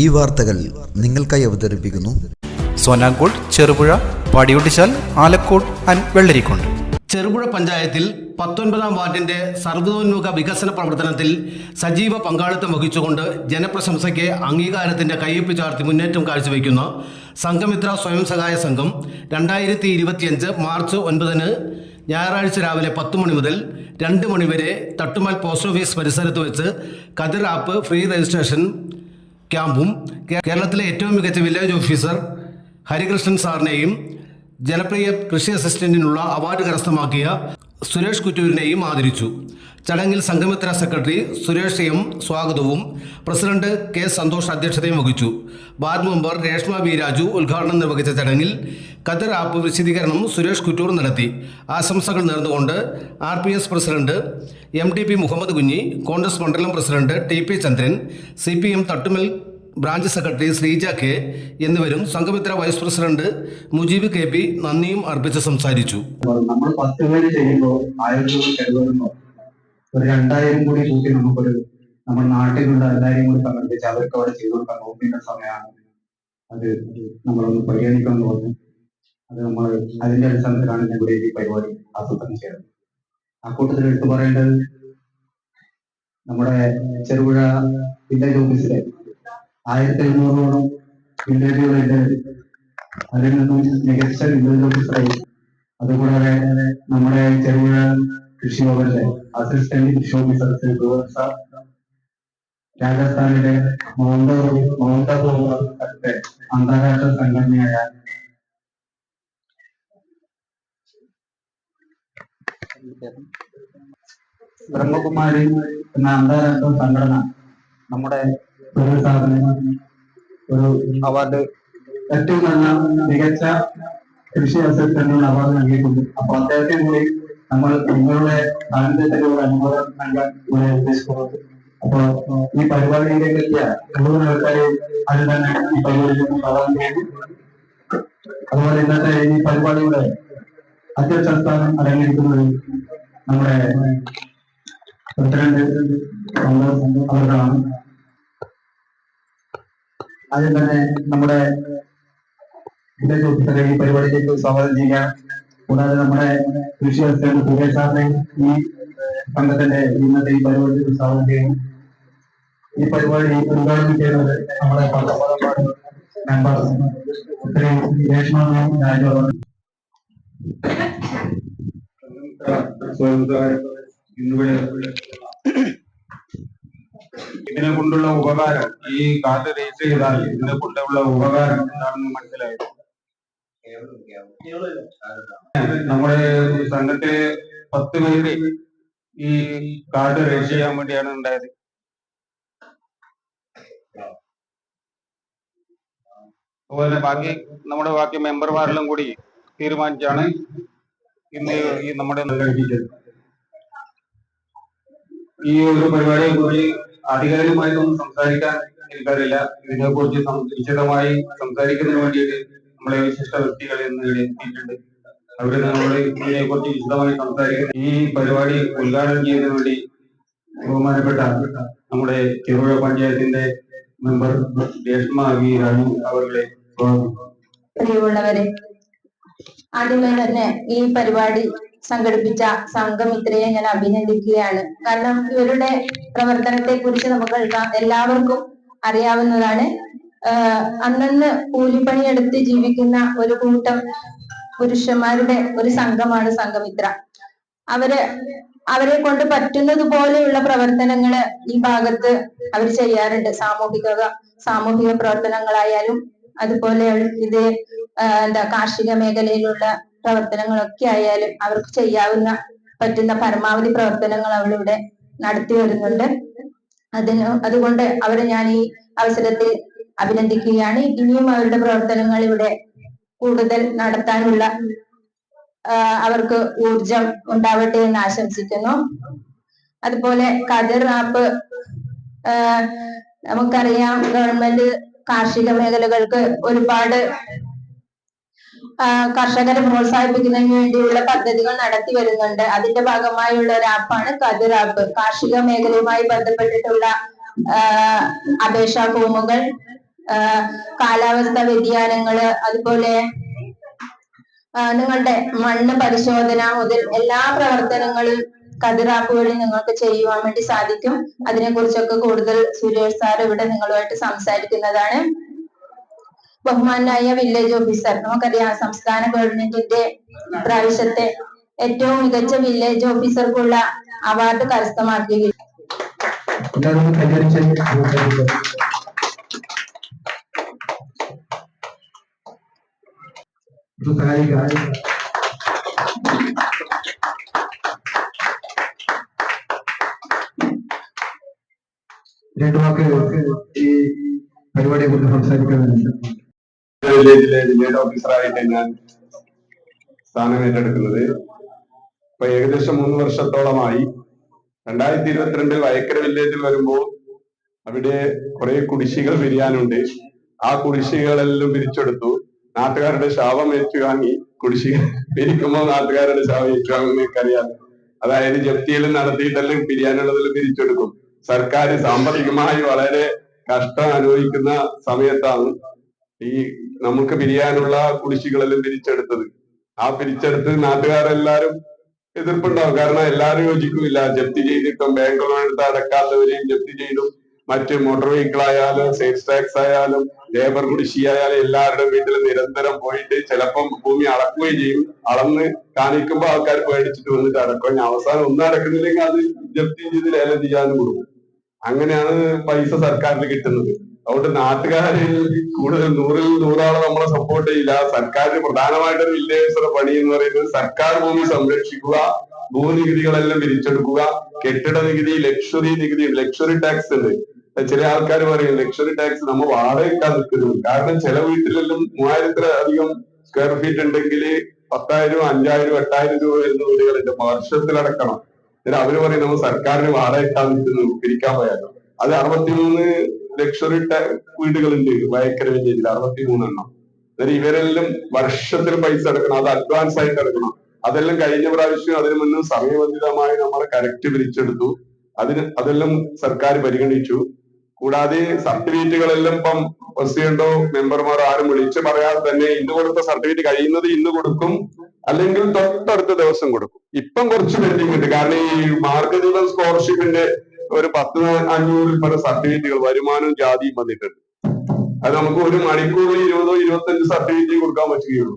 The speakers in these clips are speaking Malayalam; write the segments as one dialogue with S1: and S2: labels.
S1: ഈ വാർത്തകൾ നിങ്ങൾക്കായി അവതരിപ്പിക്കുന്നു.
S2: സോനാങ്കോട് ചെറുപുഴ പടിയൊട്ടിച്ചാൽ ആലക്കോട് ആൻഡ് വെള്ളരിക്കോണ്ട്.
S3: ചെറുപുഴ പഞ്ചായത്തിൽ പത്തൊൻപതാം വാർഡിന്റെ സർവതോന്മുഖ വികസന പ്രവർത്തനത്തിൽ സജീവ പങ്കാളിത്തം വഹിച്ചുകൊണ്ട് ജനപ്രശംസയ്ക്ക് അംഗീകാരത്തിന്റെ കയ്യൊപ്പ് ചാർത്തി മുന്നേറ്റം കാഴ്ചവെക്കുന്ന സംഘമിത്ര സ്വയം സഹായ സംഘം രണ്ടായിരത്തി ഇരുപത്തിയഞ്ച് മാർച്ച് ഒൻപതിന് ഞായറാഴ്ച രാവിലെ പത്ത് മണി മുതൽ രണ്ട് മണിവരെ തട്ടുമൽ പോസ്റ്റ് ഓഫീസ് പരിസരത്ത് വെച്ച് കതിർ ആപ്പ് ഫ്രീ രജിസ്ട്രേഷൻ ക്യാമ്പും കേരളത്തിലെ ഏറ്റവും മികച്ച വില്ലേജ് ഓഫീസർ ഹരികൃഷ്ണൻ സാറിനെയും ജനപ്രിയ കൃഷി അസിസ്റ്റന്റിനുള്ള അവാർഡ് കരസ്ഥമാക്കിയ സുരേഷ് കുറ്റൂരിനെയും ആദരിച്ചു. ചടങ്ങിൽ സംഘമിത്ര സെക്രട്ടറി സുരേഷ് എം സ്വാഗതവും പ്രസിഡന്റ് കെ സന്തോഷ് അധ്യക്ഷതയും വഹിച്ചു. Ward member Reshma B Raju ഉദ്ഘാടനം നിർവഹിച്ച ചടങ്ങിൽ ഖദർ ആപ്പ് വിശദീകരണം സുരേഷ് കുറ്റൂർ നടത്തി. ആശംസകൾ നേർന്നുകൊണ്ട് R P S president M T P Muhammad Kunhi Congress മണ്ഡലം president T P Chandran C P M Thattummal branch secretary Sreeja K എന്നിവരും Sanghamitra vice president Mujeeb K P നന്ദിയും അർപ്പിച്ച് സംസാരിച്ചു.
S4: നമ്മൾ പത്ത് പേര് ചെയ്യുമ്പോൾ ആയിരത്തി ഒരു രണ്ടായിരം കൂടി കൂട്ടി നമുക്കൊരു നമ്മുടെ നാട്ടിലുള്ള എല്ലാവരെയും കൂടി സംബന്ധിച്ച് അവർക്ക് അവിടെ ചെയ്തു കൊടുക്കാൻ നോക്കേണ്ട സമയമാണ്. അത് നമ്മളൊന്ന് പരിഗണിക്കാൻ തോന്നുന്നു അത് നമ്മൾ അതിന്റെ അടിസ്ഥാനത്തിലാണ് ഞാൻ ഇവിടെ ഈ പരിപാടി ആസൂത്രണം ചെയ്തത്. ആ കൂട്ടത്തിൽ എടുത്തു പറയേണ്ടത് നമ്മുടെ ചെറുപുഴ വില്ലേജ് ഓഫീസിലെ ആയിരത്തി എഴുന്നൂറോളം വില്ലേജുകളുണ്ട് അതിൽ നിന്നും മികച്ച വില്ലേജ് ഓഫീസറായി അതുകൂടാതെ നമ്മുടെ ചെറുപുഴ കൃഷി വകുപ്പിലെ അസിസ്റ്റന്റ് കൃഷി ഓഫീസർ ശ്രീ ഗോവർ സാർ. രാജസ്ഥാനിലെ മൗണ്ട മൗണ്ട അന്താരാഷ്ട്ര സംഘടനയായ ബ്രഹ്മകുമാരി എന്ന അന്താരാഷ്ട്ര സംഘടന നമ്മുടെ തൊഴിൽ സാറിന് ഒരു അവാർഡ് ഏറ്റവും നല്ല മികച്ച കൃഷി അസിസ്റ്റന്റിനുള്ള അവാർഡ് നൽകിയിട്ടുണ്ട്. അപ്പൊ അദ്ദേഹത്തെ കൂടി നമ്മൾ നിങ്ങളുടെ ആനന്ദത്തിലൂടെ അനുഭവം നൽകാൻ ഇവിടെ ഉദ്ദേശിക്കുന്നത്. അപ്പൊ ഈ പരിപാടിയിലേക്ക് കൂടുതൽ മുഴുവൻ ആൾക്കാരെയും അത് തന്നെ ഈ പരിപാടിയിലേക്ക് പറയാൻ ചെയ്യുന്നു. അതുപോലെ ഇന്നത്തെ ഈ പരിപാടിയുടെ അധ്യക്ഷ സ്ഥാനം അലങ്കരിക്കുന്നത് നമ്മുടെ പ്രസിഡന്റ് ആദ്യം തന്നെ നമ്മുടെ ഈ പരിപാടിയിലേക്ക് സ്വാഗതം ചെയ്യാൻ കൂടാതെ നമ്മുടെ കൃഷി വ്യവസ്ഥയുടെ സുരേഷ് സാറിനെ ഈ സംഘത്തിന്റെ ഇന്നത്തെ ഈ പരിപാടി സ്വാഗതം ഈ പരിപാടി ഉദ്ഘാടനം ചെയ്യുന്നത് നമ്മുടെ മെമ്പർ ശ്രീ രേഷ്മ രാജു അവർ
S5: ഇന്നിവിടെ ഇതിനെ കൊണ്ടുള്ള ഉപകാരം ഈ കാർഡ് രജിസ്റ്റർ ചെയ്താൽ ഇതിനെ കൊണ്ടുള്ള ഉപകാരം എന്താണെന്ന് മനസ്സിലായത് നമ്മുടെ സംഘത്തെ പത്ത് പേര് ഈ കാർഡ് രജിസ്റ്റർ ചെയ്യാൻ വേണ്ടിയാണ് ഉണ്ടായത്. അതുപോലെ ബാക്കി നമ്മുടെ ബാക്കി മെമ്പർമാരെല്ലാം കൂടി തീരുമാനിച്ചാണ് ഇന്ന് ഈ നമ്മുടെ ഈ ഒരു പരിപാടിയെ കുറിച്ച് ആധികാരികമായിട്ടൊന്നും സംസാരിക്കാൻ എനിക്കറിയില്ല. ഇതിനെ കുറിച്ച് വിശദമായി സംസാരിക്കുന്നതിന് വേണ്ടിയിട്ട് നമ്മളെ വിശിഷ്ട വ്യക്തികൾ ഇന്ന് എഴുതിയിട്ടുണ്ട്. എത്തിയിട്ടുണ്ട് നമ്മളെ ഇതിനെ കുറിച്ച് വിശദമായി സംസാരിക്കുന്ന. ഈ പരിപാടി ഉദ്ഘാടനം ചെയ്യുന്നതിന് വേണ്ടി ബഹുമാനപ്പെട്ട നമ്മുടെ ചെറുപുഴ പഞ്ചായത്തിന്റെ മെമ്പർ രേഷ്മ വി രാജു അവരുടെ
S6: പ്രിയമുള്ളവരെ ആദ്യമേ തന്നെ ഈ പരിപാടി സംഘടിപ്പിച്ച സംഘം സംഘമിത്രയെ ഞാൻ അഭിനന്ദിക്കുകയാണ്. കാരണം ഇവരുടെ പ്രവർത്തനത്തെ കുറിച്ച് നമുക്ക് എല്ലാവർക്കും അറിയാവുന്നതാണ്. അന്നന്ന് കൂലിപ്പണിയെടുത്ത് ജീവിക്കുന്ന ഒരു കൂട്ടം പുരുഷന്മാരുടെ ഒരു സംഘമാണ് സംഘമിത്ര. അവർ അവരെ കൊണ്ട് പറ്റുന്നത് പോലെയുള്ള പ്രവർത്തനങ്ങൾ ഈ ഭാഗത്ത് അവർ ചെയ്യാറുണ്ട്. സാമൂഹിക സാമൂഹിക പ്രവർത്തനങ്ങളായാലും അതുപോലെ ഇത് എന്താ കാർഷിക മേഖലയിലുള്ള പ്രവർത്തനങ്ങളൊക്കെ ആയാലും അവർക്ക് ചെയ്യാവുന്ന പറ്റുന്ന പരമാവധി പ്രവർത്തനങ്ങൾ അവളിവിടെ നടത്തി വരുന്നുണ്ട്. അതിന് അതുകൊണ്ട് അവരെ ഞാൻ ഈ അവസരത്തിൽ അഭിനന്ദിക്കുകയാണ്. ഇനിയും അവരുടെ പ്രവർത്തനങ്ങൾ ഇവിടെ കൂടുതൽ നടത്താനുള്ള അവർക്ക് ഊർജം ഉണ്ടാവട്ടെ എന്ന് ആശംസിക്കുന്നു. അതുപോലെ കതിർ ആപ്പ് നമുക്കറിയാം ഗവൺമെന്റ് കാർഷിക മേഖലകൾക്ക് ഒരുപാട് കർഷകരെ പ്രോത്സാഹിപ്പിക്കുന്നതിന് വേണ്ടിയുള്ള പദ്ധതികൾ നടത്തി വരുന്നുണ്ട്. അതിന്റെ ഭാഗമായുള്ള ഒരു ആപ്പാണ് കതിർ ആപ്പ്. കാർഷിക മേഖലയുമായി ബന്ധപ്പെട്ടിട്ടുള്ള അപേക്ഷാ ഫോമുകൾ കാലാവസ്ഥ വ്യതിയാനങ്ങൾ അതുപോലെ നിങ്ങളുടെ മണ്ണ് പരിശോധന മുതൽ എല്ലാ പ്രവർത്തനങ്ങളും കതിറാപ്പ് വഴി നിങ്ങൾക്ക് ചെയ്യുവാൻ വേണ്ടി സാധിക്കും. അതിനെ കുറിച്ചൊക്കെ കൂടുതൽ സുരേഷ് സാർ ഇവിടെ നിങ്ങളുമായിട്ട് സംസാരിക്കുന്നതാണ്. ബഹുമാനായ വില്ലേജ് ഓഫീസർ നമുക്കറിയാം സംസ്ഥാന ഗവൺമെന്റിന്റെ പ്രാവശ്യത്തെ ഏറ്റവും മികച്ച വില്ലേജ് ഓഫീസർക്കുള്ള അവാർഡ് കരസ്ഥമാക്കി
S4: ബഹുമാനിക്കുക. സഹായിക്കുക രണ്ടു ഈ പരിപാടിയെ കുറിച്ച് സംസാരിക്കുന്നുണ്ട്
S5: ഓഫീസറായിട്ട് ഞാൻ സ്ഥാനം ഏറ്റെടുക്കുന്നത്. ഇപ്പൊ ഏകദേശം മൂന്ന് വർഷത്തോളമായി. രണ്ടായിരത്തി ഇരുപത്തിരണ്ടിൽ വയക്കര വില്ലേജിൽ വരുമ്പോൾ അവിടെ കുറെ കുടിശ്ശികൾ പിരിയാനുണ്ട്. ആ കുടിശ്ശികളെല്ലാം പിരിച്ചെടുത്തു. നാട്ടുകാരുടെ ശാപം ഏറ്റുവാങ്ങി കുടിശ്ശിക പിരിക്കുമ്പോൾ നാട്ടുകാരുടെ ശാപം ഏറ്റുവാങ്ങുന്നൊക്കെ അറിയാം അതായത് ജപ്തിയിൽ നടത്തിയിട്ടെല്ലാം പിരിയാനുള്ളതിൽ പിരിച്ചെടുക്കും. സർക്കാർ സാമ്പത്തികമായി വളരെ കഷ്ടം അനുഭവിക്കുന്ന സമയത്താണ് ഈ നമുക്ക് പിരിയാനുള്ള കുടിശ്ശികളെല്ലാം പിരിച്ചെടുത്തത്. ആ പിരിച്ചെടുത്ത് നാട്ടുകാരെല്ലാരും എതിർപ്പുണ്ടാവും. കാരണം എല്ലാവരും യോജിക്കുന്നില്ല. ജപ്തി ചെയ്തിട്ടും ബാങ്ക് ലോൺ എടുത്ത് അടക്കാത്തവരെയും ജപ്തി ചെയ്തും മറ്റ് മോട്ടോർ വെഹിക്കിൾ ആയാലും സെയിൽസ് ടാക്സ് ആയാലും ലേബർ കുടിശ്ശിയായാൽ എല്ലാവരുടെ വീട്ടിൽ നിരന്തരം പോയിട്ട് ചിലപ്പം ഭൂമി അളക്കുകയും ചെയ്യും. അളന്ന് കാണിക്കുമ്പോൾ ആൾക്കാർ പേടിച്ചിട്ട് വന്നിട്ട് അടക്കും. അവസാനം ഒന്നും അടക്കുന്നില്ലെങ്കിൽ അത് ജപ്തി ചെയ്ത് ലേലം ചെയ്യാനും കൊടുക്കും അങ്ങനെയാണ് പൈസ സർക്കാരിന് കിട്ടുന്നത്. അതുകൊണ്ട് നാട്ടുകാര് കൂടുതൽ നൂറിൽ നൂറാളെ നമ്മളെ സപ്പോർട്ട് ചെയ്യില്ല. സർക്കാരിന് പ്രധാനമായിട്ടൊരു വില്ലേജ് പണി എന്ന് പറയുന്നത് സർക്കാർ ഭൂമി സംരക്ഷിക്കുക ഭൂനികുതികളെല്ലാം പിരിച്ചെടുക്കുക. കെട്ടിട നികുതി ലക്ഷറി നികുതി ലക്ഷറി ടാക്സ് ഉണ്ട്. ചില ആൾക്കാർ പറയും ലക്ഷറി ടാക്സ് നമ്മൾ വാടകയ്ക്കാ നിൽക്കുന്നത് കാരണം ചില വീട്ടിലെല്ലാം മൂവായിരത്തിലധികം സ്ക്വയർ ഫീറ്റ് ഉണ്ടെങ്കിൽ പത്തായിരം അഞ്ചായിരം എട്ടായിരം രൂപ വരുന്ന വീടുകളുണ്ട് വർഷത്തിലടക്കണം. എന്നിട്ട് അവർ പറയും നമ്മൾ സർക്കാരിന് വാടകയ്ക്കാ നിൽക്കുന്നു പിരിക്കാൻ പോയാലോ. അത് അറുപത്തിമൂന്ന് ലക്ഷറി വീടുകളുണ്ട് വയക്കര വില്ലേജിൽ അറുപത്തിമൂന്നെണ്ണം. എന്നിട്ട് ഇവരെല്ലാം വർഷത്തിൽ പൈസ അടക്കണം. അത് അഡ്വാൻസ് ആയിട്ട് അടക്കണം. അതെല്ലാം കഴിഞ്ഞ പ്രാവശ്യം അതിനു മുന്നേ സമയബന്ധിതമായി നമ്മളെ കറക്റ്റ് പിരിച്ചെടുത്തു അതിന് അതെല്ലാം സർക്കാർ പരിഗണിച്ചു. കൂടാതെ സർട്ടിഫിക്കറ്റുകളെല്ലാം ഇപ്പം പ്രസിഡന്റോ മെമ്പർമാരോ ആരും വിളിച്ച് പറയാതെ തന്നെ ഇന്ന് കൊടുത്ത സർട്ടിഫിക്കറ്റ് കഴിയുന്നത് ഇന്ന് കൊടുക്കും അല്ലെങ്കിൽ തൊട്ടടുത്ത ദിവസം കൊടുക്കും. ഇപ്പം കുറച്ച് പെൻഡിങ് ഉണ്ട്. കാരണം ഈ മാർഗദീപം സ്കോളർഷിപ്പിന്റെ ഒരു പത്ത് അഞ്ഞൂറിൽ പല സർട്ടിഫിക്കറ്റുകൾ വരുമാനവും ജാതിയും വന്നിട്ടുണ്ട്. അത് നമുക്ക് ഒരു മണിക്കൂറിൽ ഇരുപതോ ഇരുപത്തഞ്ച് സർട്ടിഫിക്കറ്റ് കൊടുക്കാൻ പറ്റുകയുള്ളൂ.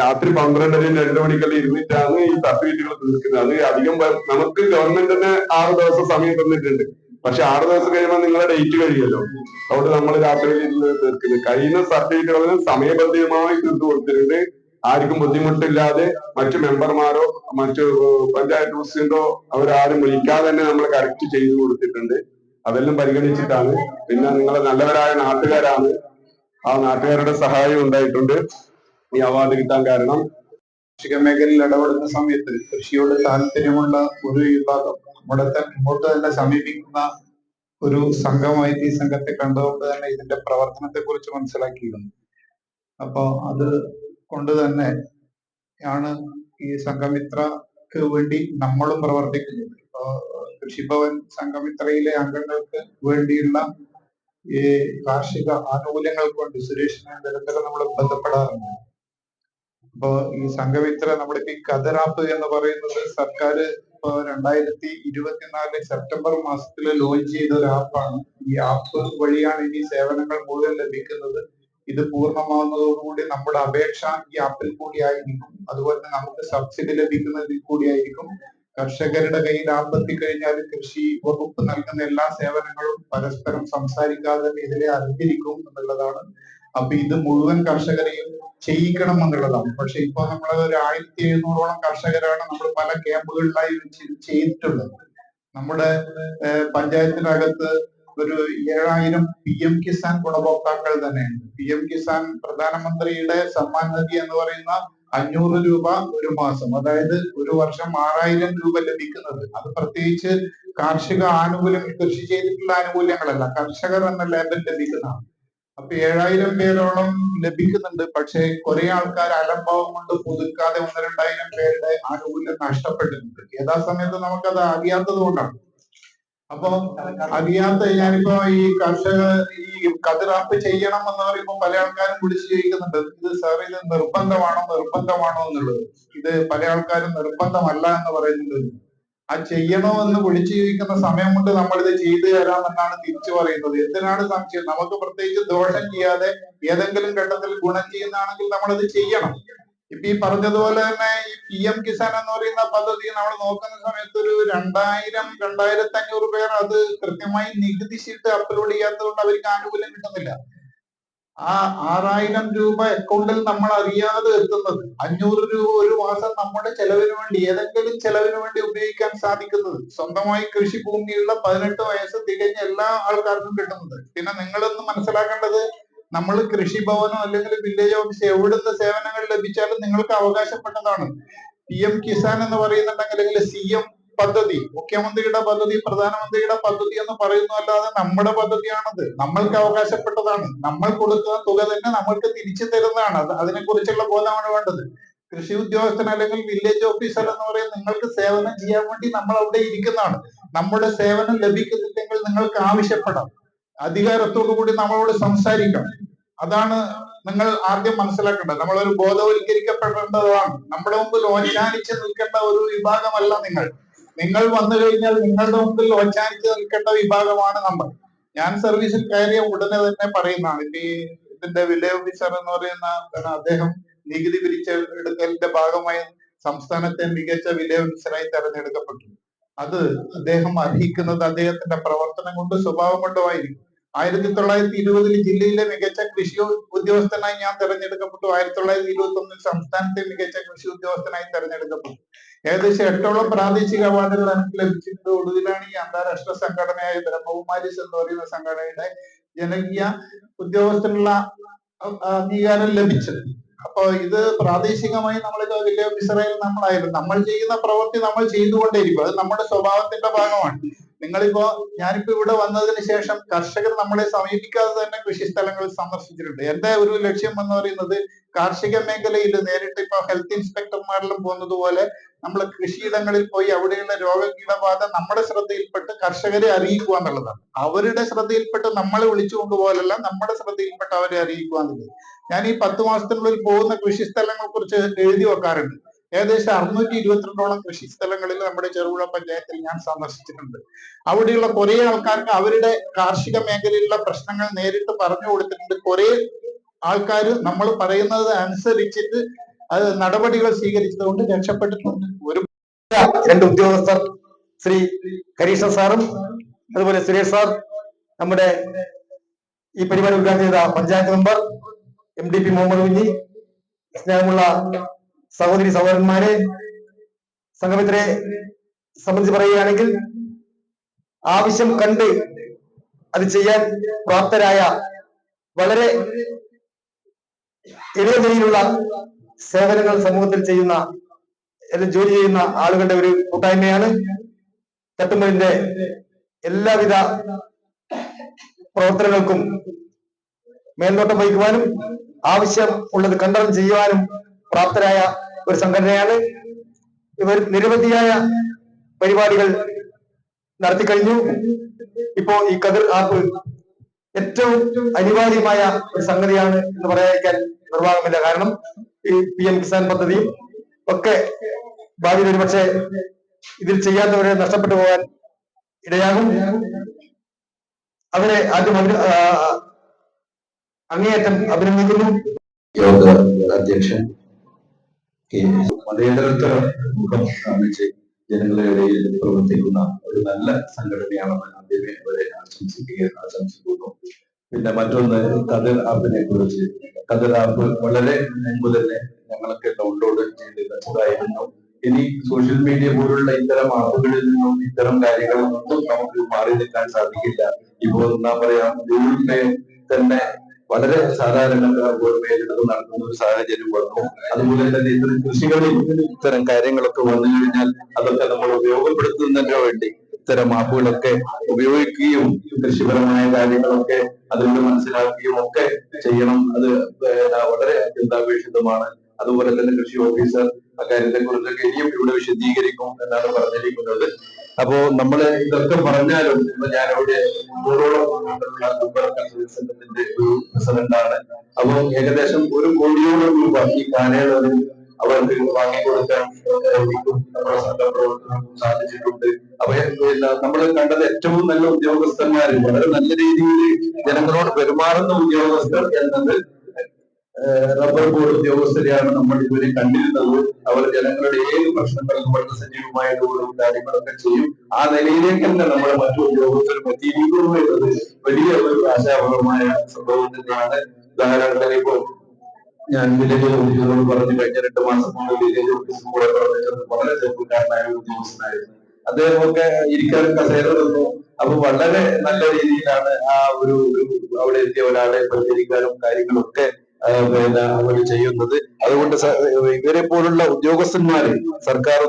S5: രാത്രി പന്ത്രണ്ടരയും രണ്ടു മണിക്കെല്ലാം ഇരുന്നിട്ടാണ് ഈ സർട്ടിഫിക്കറ്റുകൾ തീർക്കുന്നത് അത് അധികം നമുക്ക് ഗവൺമെന്റ് തന്നെ ആറ് ദിവസം സമയം തന്നിട്ടുണ്ട്. പക്ഷെ ആറ് ദിവസം കഴിയുമ്പോൾ നിങ്ങളുടെ ഡേറ്റ് കഴിയുമല്ലോ. അതുകൊണ്ട് നമ്മൾ ഇരുന്ന് തീർക്കുന്നത് കഴിയുന്ന സർട്ടിഫിക്കറ്റുകളും സമയബന്ധിതമായി തീർത്തു കൊടുത്തിട്ടുണ്ട്. ആർക്കും ബുദ്ധിമുട്ടില്ലാതെ മറ്റു മെമ്പർമാരോ മറ്റു പഞ്ചായത്ത് പ്രസിഡന്റോ അവരാരും വിളിക്കാതെ തന്നെ നമ്മൾ കറക്റ്റ് ചെയ്തു കൊടുത്തിട്ടുണ്ട്. അതെല്ലാം പരിഗണിച്ചിട്ടാണ്. പിന്നെ നിങ്ങൾ നല്ലവരായ നാട്ടുകാരാണ്. ആ നാട്ടുകാരുടെ സഹായം ഉണ്ടായിട്ടുണ്ട്. ഈ അവാർഡ് കിട്ടാൻ കാരണം.
S7: കാർഷിക മേഖലയിൽ ഇടപെടുന്ന സമയത്ത് കൃഷിയോട് താല്പര്യമുള്ള ഒരു വിഭാഗം നമ്മുടെ തന്നെ ഇങ്ങോട്ട് തന്നെ സമീപിക്കുന്ന ഒരു സംഘമായിട്ട് ഈ സംഘത്തെ കണ്ടുകൊണ്ട് തന്നെ ഇതിന്റെ പ്രവർത്തനത്തെ കുറിച്ച് മനസ്സിലാക്കിയിരുന്നു അപ്പൊ അത് കൊണ്ട് തന്നെ ആണ് ഈ സംഘമിത്രക്ക് വേണ്ടി നമ്മളും പ്രവർത്തിക്കുന്നത്. ഇപ്പോ കൃഷിഭവൻ സംഘമിത്രയിലെ അംഗങ്ങൾക്ക് വേണ്ടിയുള്ള ഈ കാർഷിക ആനുകൂല്യങ്ങൾക്ക് വേണ്ടി സുരേഷിനെ നിരന്തരം നമ്മൾ ബന്ധപ്പെടാറുണ്ട്. അപ്പൊ ഈ സംഘമിത്ര നമ്മളിപ്പോ ഈ കതറാപ്പ് എന്ന് പറയുന്നത് സർക്കാർ രണ്ടായിരത്തി ഇരുപത്തിനാല് സെപ്റ്റംബർ മാസത്തിൽ ലോഞ്ച് ചെയ്ത ഒരു ആപ്പാണ് ഈ ആപ്പ് വഴിയാണ് ഇനി സേവനങ്ങൾ മുഴുവൻ ലഭിക്കുന്നത്. ഇത് പൂർണമാവുന്നതോടുകൂടി നമ്മുടെ അപേക്ഷ ഈ ആപ്പിൽ കൂടി ആയിരിക്കും. അതുപോലെ തന്നെ നമുക്ക് സബ്സിഡി ലഭിക്കുന്നതിൽ കൂടിയായിരിക്കും കർഷകരുടെ കയ്യിൽ ആപ്പ് കഴിഞ്ഞാൽ കൃഷി വകുപ്പ് നൽകുന്ന എല്ലാ സേവനങ്ങളും പരസ്പരം സംസാരിക്കാതെ ഇതിലെ അറിഞ്ഞിരിക്കും എന്നുള്ളതാണ് അപ്പൊ ഇത് മുഴുവൻ കർഷകരെയും ചെയ്യിക്കണം എന്നുള്ളതാണ്. പക്ഷെ ഇപ്പൊ നമ്മൾ ഒരു ആയിരത്തി എഴുന്നൂറോളം കർഷകരാണ് നമ്മൾ പല ക്യാമ്പുകളിലായി ചെയ്തിട്ടുള്ളത്. നമ്മുടെ പഞ്ചായത്തിനകത്ത് ഒരു ഏഴായിരം പി എം കിസാൻ ഗുണഭോക്താക്കൾ തന്നെയുണ്ട്. പി എം കിസാൻ പ്രധാനമന്ത്രിയുടെ സമ്മാൻ നിധി എന്ന് പറയുന്ന അഞ്ഞൂറ് രൂപ ഒരു മാസം അതായത് ഒരു വർഷം ആറായിരം രൂപ ലഭിക്കുന്നത്. അത് പ്രത്യേകിച്ച് കാർഷിക ആനുകൂല്യം കൃഷി ചെയ്തിട്ടുള്ള ആനുകൂല്യങ്ങളല്ല കർഷകർ എന്ന ലേബൽ ലഭിക്കുന്നതാണ്. അപ്പൊ ഏഴായിരം പേരോളം ലഭിക്കുന്നുണ്ട്. പക്ഷേ കുറെ ആൾക്കാർ അലംഭാവം കൊണ്ട് പുതുക്കാതെ ഒന്ന് രണ്ടായിരം പേരുടെ ആനുകൂല്യം നഷ്ടപ്പെട്ടിട്ടുണ്ട് യഥാസമയത്ത് നമുക്കത് അറിയാത്തത് കൊണ്ടാണ്. അപ്പൊ അറിയാത്ത ഞാനിപ്പോ ഈ കർഷക ഈ കതിറാപ്പ് ചെയ്യണം എന്ന് പറയുമ്പോ പല ആൾക്കാരും വിളിച്ചു ചോദിക്കുന്നുണ്ട്. ഇത് സാർ ഇത് നിർബന്ധമാണോ നിർബന്ധമാണോ എന്നുള്ളത്. ഇത് പല ആൾക്കാരും നിർബന്ധമല്ല എന്ന് പറയുന്നുണ്ട്. ആ ചെയ്യണോ എന്ന് വിളിച്ചു ചോദിക്കുന്ന സമയം കൊണ്ട് നമ്മൾ ഇത് ചെയ്തു തരാമെന്നാണ് തിരിച്ചു പറയുന്നത്. എന്തിനാണ് സംശയം? നമുക്ക് പ്രത്യേകിച്ച് ദോഷം ചെയ്യാതെ ഏതെങ്കിലും ഘട്ടത്തിൽ ഗുണം ചെയ്യുന്നതാണെങ്കിൽ അത് ചെയ്യണം. ഇപ്പൊ ഈ പറഞ്ഞതുപോലെ തന്നെ ഈ പി എം കിസാൻ എന്ന് പറയുന്ന പദ്ധതി നമ്മൾ നോക്കുന്ന സമയത്ത് ഒരു രണ്ടായിരം രണ്ടായിരത്തി അഞ്ഞൂറ് പേർ അത് കൃത്യമായി നികുതി ശീട്ട് അപ്ലോഡ് ചെയ്യാത്തതുകൊണ്ട് അവർക്ക് ആനുകൂല്യം കിട്ടുന്നില്ല. ആ ആറായിരം രൂപ അക്കൗണ്ടിൽ നമ്മൾ അറിയാതെ എത്തുന്നത്. അഞ്ഞൂറ് രൂപ ഒരു മാസം നമ്മുടെ ചെലവിന് വേണ്ടി ഏതെങ്കിലും ചെലവിന് വേണ്ടി ഉപയോഗിക്കാൻ സാധിക്കുന്നത്. സ്വന്തമായി കൃഷിഭൂമിയുള്ള പതിനെട്ട് വയസ്സ് തികഞ്ഞ എല്ലാ ആൾക്കാർക്കും കിട്ടുന്നത്. പിന്നെ നിങ്ങളൊന്ന് മനസ്സിലാക്കേണ്ടത് നമ്മൾ കൃഷിഭവനോ അല്ലെങ്കിൽ വില്ലേജ് ഓഫീസ് എവിടുന്ന് സേവനങ്ങൾ ലഭിച്ചാലും നിങ്ങൾക്ക് അവകാശപ്പെട്ടതാണ്. പി എം കിസാൻ എന്ന് പറയുന്നുണ്ടെങ്കിൽ അല്ലെങ്കിൽ സി എം പദ്ധതി മുഖ്യമന്ത്രിയുടെ പദ്ധതി പ്രധാനമന്ത്രിയുടെ പദ്ധതി എന്ന് പറയുന്നതല്ലാതെ നമ്മുടെ പദ്ധതിയാണത്. നമ്മൾക്ക് അവകാശപ്പെട്ടതാണ്. നമ്മൾ കൊടുക്കുന്ന തുക തന്നെ നമ്മൾക്ക് തിരിച്ചു തരുന്നതാണ്. അത് അതിനെ കുറിച്ചുള്ള ബോധമാണ് വേണ്ടത്. കൃഷി ഉദ്യോഗസ്ഥൻ അല്ലെങ്കിൽ വില്ലേജ് ഓഫീസർ എന്ന് പറയുന്നത് നിങ്ങൾക്ക് സേവനം ചെയ്യാൻ വേണ്ടി നമ്മൾ അവിടെ ഇരിക്കുന്നതാണ്. നമ്മുടെ സേവനം ലഭിക്കുന്നില്ലെങ്കിൽ നിങ്ങൾക്ക് ആവശ്യപ്പെടാം. അധികാരത്തോടു കൂടി നമ്മളോട് സംസാരിക്കണം. അതാണ് നിങ്ങൾ ആദ്യം മനസ്സിലാക്കേണ്ടത്. നമ്മളൊരു ബോധവൽക്കരിക്കപ്പെടേണ്ടതാണ്. നമ്മുടെ മുമ്പിൽ ഓച്ചാനിച്ച് നിൽക്കേണ്ട ഒരു വിഭാഗമല്ല നിങ്ങൾ. നിങ്ങൾ വന്നു കഴിഞ്ഞാൽ നിങ്ങളുടെ മുമ്പിൽ ഓച്ചാനിച്ച് നിൽക്കേണ്ട വിഭാഗമാണ് നമ്മൾ. ഞാൻ സർവീസിൽ കയറിയ ഉടനെ തന്നെ പറയുന്നതാണ്. ഈ ഇതിന്റെ വിലയ ഓഫീസർ എന്ന് പറയുന്ന അദ്ദേഹം നികുതി പിരിച്ചെടുക്കലിന്റെ ഭാഗമായി സംസ്ഥാനത്തെ മികച്ച വിലയ ഓഫീസറായി തെരഞ്ഞെടുക്കപ്പെട്ടു. അത് അദ്ദേഹം അർഹിക്കുന്നത് അദ്ദേഹത്തിന്റെ പ്രവർത്തനം കൊണ്ട് സ്വഭാവം കൊണ്ടുമായിരിക്കും. ആയിരത്തി തൊള്ളായിരത്തി ഇരുപതിൽ ജില്ലയിലെ മികച്ച കൃഷി ഉദ്യോഗസ്ഥനായി ഞാൻ തെരഞ്ഞെടുക്കപ്പെട്ടു. ആയിരത്തി തൊള്ളായിരത്തി ഇരുപത്തി ഒന്നിൽ സംസ്ഥാനത്തെ മികച്ച കൃഷി ഉദ്യോഗസ്ഥനായി തെരഞ്ഞെടുക്കപ്പെട്ടു. ഏകദേശം എട്ടോളം പ്രാദേശിക അവാർഡുകൾ എനിക്ക് ലഭിച്ചിട്ടുണ്ട്. ഒടുവിലാണ് ഈ അന്താരാഷ്ട്ര സംഘടനയായ ബ്രഹ്മകുമാരിസ് എന്ന് പറയുന്ന സംഘടനയുടെ ജനകീയ ഉദ്യോഗസ്ഥനുള്ള അംഗീകാരം ലഭിച്ചത്. അപ്പൊ ഇത് പ്രാദേശികമായി നമ്മൾ വില്ലേജ് ഓഫീസറായി നമ്മളായിരുന്നു. നമ്മൾ ചെയ്യുന്ന പ്രവൃത്തി നമ്മൾ ചെയ്തുകൊണ്ടേയിരിക്കും. അത് നമ്മുടെ സ്വഭാവത്തിന്റെ ഭാഗമാണ്. നിങ്ങളിപ്പോ ഞാനിപ്പോ ഇവിടെ വന്നതിന് ശേഷം കർഷകർ നമ്മളെ സമീപിക്കാതെ തന്നെ കൃഷി സ്ഥലങ്ങൾ സന്ദർശിച്ചിട്ടുണ്ട്. എന്റെ ഒരു ലക്ഷ്യം എന്ന് പറയുന്നത് കാർഷിക മേഖലയിൽ നേരിട്ട് ഇപ്പൊ ഹെൽത്ത് ഇൻസ്പെക്ടർമാരിലും പോകുന്നത് പോലെ നമ്മൾ കൃഷിയിടങ്ങളിൽ പോയി അവിടെയുള്ള രോഗകീടബാധ നമ്മുടെ ശ്രദ്ധയിൽപ്പെട്ട് കർഷകരെ അറിയിക്കുക എന്നുള്ളതാണ്. അവരുടെ ശ്രദ്ധയിൽപ്പെട്ട് നമ്മളെ വിളിച്ചു കൊണ്ടുപോകലല്ല നമ്മുടെ ശ്രദ്ധയിൽപ്പെട്ട് അവരെ അറിയിക്കുക എന്നുള്ളത്. ഞാൻ ഈ പത്ത് മാസത്തിനുള്ളിൽ പോകുന്ന കൃഷി സ്ഥലങ്ങളെ കുറിച്ച് എഴുതി വെക്കാറുണ്ട്. ഏകദേശം അറുന്നൂറ്റി ഇരുപത്തിരണ്ടോളം കൃഷി സ്ഥലങ്ങളിൽ നമ്മുടെ ചെറുപുഴ പഞ്ചായത്തിൽ ഞാൻ സന്ദർശിച്ചിട്ടുണ്ട്. അവിടെയുള്ള കുറെ ആൾക്കാർക്ക് അവരുടെ കാർഷിക മേഖലയിലുള്ള പ്രശ്നങ്ങൾ നേരിട്ട് പറഞ്ഞു കൊടുത്തിട്ടുണ്ട്. കുറെ ആൾക്കാർ നമ്മൾ പറയുന്നത് അനുസരിച്ചിട്ട് അത് നടപടികൾ സ്വീകരിച്ചതുകൊണ്ട് രക്ഷപ്പെട്ടിട്ടുണ്ട്. ഒരു
S8: രണ്ട് ഉദ്യോഗസ്ഥർ ശ്രീ കരീഷ സാറും അതുപോലെ സുരേഷ് സാർ നമ്മുടെ ഈ പരിപാടി ഉദ്ഘാടനം ചെയ്ത panchayat member M D P Muhammad Kunhi സ്നേഹമുള്ള സഹോദരി സഹോദരന്മാരെ സംഗമത്തിനെ സംബന്ധിച്ച് പറയുകയാണെങ്കിൽ ആവശ്യം കണ്ട് അത് ചെയ്യാൻ പ്രാപ്തരായ വളരെ എളിയ നിലയിലുള്ള സേവനങ്ങൾ സമൂഹത്തിൽ ചെയ്യുന്ന ജോലി ചെയ്യുന്ന ആളുകളുടെ ഒരു കൂട്ടായ്മയാണ്. തട്ടുമ്പലിന്റെ എല്ലാവിധ പ്രവർത്തനങ്ങൾക്കും മേൽനോട്ടം വഹിക്കുവാനും ആവശ്യം ഉള്ളത് കണ്ടനം ചെയ്യുവാനും പ്രാപ്തരായ ഒരു സംഘടനയാണ്. ഇവർ നിരവധിയായ പരിപാടികൾ നടത്തി കഴിഞ്ഞു. ഇപ്പോ ഈ കതിർ ആപ്പ് ഏറ്റവും അനിവാര്യമായ ഒരു സംഗതിയാണ് എന്ന് പറയാതിരിക്കാൻ നിർവാഹമില്ല. കാരണം ഈ പി എം കിസാൻ പദ്ധതിയും ഒക്കെ ഭാവിയിൽ ഒരുപക്ഷെ ഇതിൽ ചെയ്യാത്തവരെ നഷ്ടപ്പെട്ടു പോകാൻ ഇടയാകും. അവരെ ആദ്യം അവർ അങ്ങേയറ്റം അഭിനന്ദിക്കുന്നു.
S9: അധ്യക്ഷൻ മതേതരത്വ മുഖം കാണിച്ച് ജനങ്ങളുടെ ഇടയിൽ പ്രവർത്തിക്കുന്ന ഒരു നല്ല സംഘടനയാണെന്ന് ആദ്യമേ അവരെ ആശംസിക്കുകയും ആശംസിക്കുന്നു. പിന്നെ മറ്റൊന്ന് കതിർ ആപ്പിനെ കുറിച്ച്. കതിർ ആപ്പ് വളരെ മുമ്പ് തന്നെ ഞങ്ങളൊക്കെ ഡൗൺലോഡ് ചെയ്ത് വെച്ചതായിരുന്നു. ഇനി സോഷ്യൽ മീഡിയ പോലുള്ള ഇത്തരം ആപ്പുകളിൽ നിന്നും ഇത്തരം കാര്യങ്ങളിൽ നിന്നും നമുക്ക് മാറി നിൽക്കാൻ സാധിക്കില്ല. ഇപ്പോൾ എന്താ പറയാ ഗൂഗിൾ പേ തന്നെ വളരെ സാധാരണക്കാർ പോലും നടക്കുന്ന ഒരു സാഹചര്യം വന്നു. അതുപോലെ തന്നെ ഇത്തരം കൃഷികളിൽ ഇത്തരം കാര്യങ്ങളൊക്കെ വന്നു കഴിഞ്ഞാൽ അതൊക്കെ നമ്മൾ ഉപയോഗപ്പെടുത്തുന്നതിന് വേണ്ടി ഇത്തരം ആപ്പുകളൊക്കെ ഉപയോഗിക്കുകയും കൃഷിപരമായ കാര്യങ്ങളൊക്കെ അതിലൂടെ മനസ്സിലാക്കുകയും ഒക്കെ ചെയ്യണം. അത് വളരെ അത്യന്താപേക്ഷിതമാണ് അതുപോലെ തന്നെ കൃഷി ഓഫീസർ അക്കാര്യത്തെ കുറിച്ചൊക്കെ ഇനിയും ഇവിടെ വിശദീകരിക്കും എന്നാണ് പറഞ്ഞിരിക്കുന്നത്. അപ്പോ നമ്മൾ ഇതൊക്കെ പറഞ്ഞാലും അവിടെ നൂറോളം സംഘത്തിന്റെ ഒരു പ്രസിഡന്റാണ് അപ്പൊ ഏകദേശം ഒരു കോടിയോളം രൂപ ഈ കാലയളവിൽ അവർക്ക് വാങ്ങിക്കൊടുക്കാൻ നമ്മുടെ സംഘപ്രവർത്തനം സാധിച്ചിട്ടുണ്ട്. അപ്പൊ നമ്മൾ കണ്ടത് ഏറ്റവും നല്ല ഉദ്യോഗസ്ഥന്മാര് വളരെ നല്ല രീതിയിൽ ജനങ്ങളോട് പെരുമാറുന്ന ഉദ്യോഗസ്ഥർ എന്നത് റബ്ബർ ബോർഡ് ഉദ്യോഗസ്ഥരെയാണ് നമ്മൾ ഇതുവരെ കണ്ടിരുന്നത്. അവർ ജനങ്ങളുടെ ഏത് പ്രശ്നങ്ങളും വളരെ സജീവമായ ഇടപെടലും കാര്യങ്ങളൊക്കെ ചെയ്യും. ആ നിലയിലേക്ക് തന്നെ നമ്മുടെ മറ്റു ഉദ്യോഗസ്ഥരും എത്തിയിരിക്കുന്നു എന്നത് വലിയ ഒരു ആശാവഹമായ സംഭവം തന്നെയാണ്. ഉദാഹരണത്തിന് ഇപ്പോൾ ഞാൻ വില്ലേജ് ഓഫീസറോട് പറഞ്ഞു കഴിഞ്ഞ രണ്ട് മാസം മുമ്പ് വില്ലേജ് ഓഫീസിൽ കൂടെ വളരെ ചെറുപ്പക്കാരനായ ഒരു ഉദ്യോഗസ്ഥനായിരുന്നു. അദ്ദേഹമൊക്കെ ഇരിക്കാൻ കസേര തന്നു അപ്പൊ വളരെ നല്ല രീതിയിലാണ് ആ ഒരു അവിടെ എത്തിയ ഒരാളെ പരിചരിക്കാനും കാര്യങ്ങളൊക്കെ പിന്നെ അവർ ചെയ്യുന്നത്. അതുകൊണ്ട് ഇവരെ പോലുള്ള ഉദ്യോഗസ്ഥന്മാര് സർക്കാർ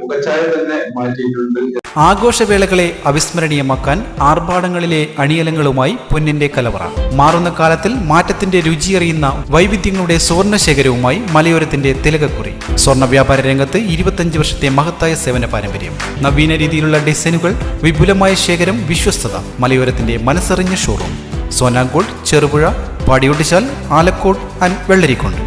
S9: മുഖച്ഛായ തന്നെ മാറ്റിയിട്ടുണ്ട്.
S2: ആഘോഷവേളകളെ അവിസ്മരണീയമാക്കാൻ ആർഭാടങ്ങളിലെ അണിയലങ്ങളുമായി പൊന്നിന്റെ കലവറ. മാറുന്ന കാലത്തിൽ മാറ്റത്തിന്റെ രുചിയറിയുന്ന വൈവിധ്യങ്ങളുടെ സ്വർണ ശേഖരവുമായി മലയോരത്തിന്റെ തിലകക്കുറി. സ്വർണ വ്യാപാര രംഗത്ത് ഇരുപത്തഞ്ച് വർഷത്തെ മഹത്തായ സേവന പാരമ്പര്യം. നവീന രീതിയിലുള്ള ഡിസൈനുകൾ വിപുലമായ ശേഖരം വിശ്വസ്തത മലയോരത്തിന്റെ മനസ്സറിഞ്ഞ ഷോറൂം. സോനാങ്കോട് ചെറുപുഴ പടിയൊട്ടിച്ചാൽ ആലക്കോട് ആൻഡ് വെള്ളരിക്കുണ്ട്.